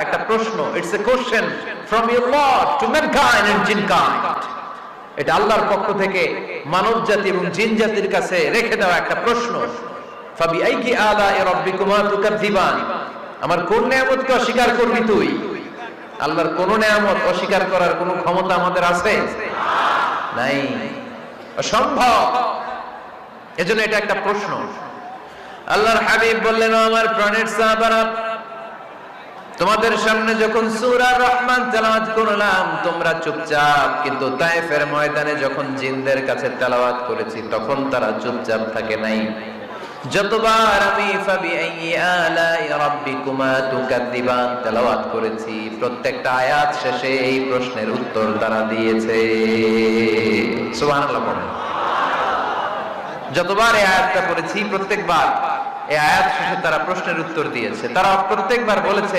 একটা প্রশ্ন it's a question from your lord to mankind and jinnkind এটা আল্লাহর পক্ষ থেকে মানব জাতি এবং জিন জাতির কাছে রেখে দেওয়া একটা প্রশ্ন। ফাবি আইকি আলা এ রব্বিকুমা তুকাদ্দিবান আমার কোন নিয়ামতকে অস্বীকার করবি তুই? আল্লাহর কোন নিয়ামত অস্বীকার করার কোনো ক্ষমতা আমাদের আছে? নাই। অসম্ভব। এজন্য এটা একটা প্রশ্ন। আল্লাহর হাবিব বললেন আমার প্রাণের সাহাবারা তোমাদের সামনে যখন সূরা রহমান তেলাওয়াত করলাম, তোমরা চুপচাপ, কিন্তু তায়েফের ময়দানে যখন জিনদের কাছে তেলাওয়াত করেছি, তখন তারা চুপচাপ থাকে নাই। যতবার আমি ফাবি আলাই রাব্বিকুমা তুকাদ্দিবান তেলাওয়াত করেছি, প্রত্যেকটা আয়াত শেষে এই প্রশ্নের উত্তর তারা দিয়েছে। সুবহানাল্লাহ পড়েন। যতবার এই আয়াতটা পড়েছি প্রত্যেকবার, এই আয়াত শেষে তারা প্রশ্নের উত্তর দিয়েছে। তারা প্রত্যেকবার বলেছে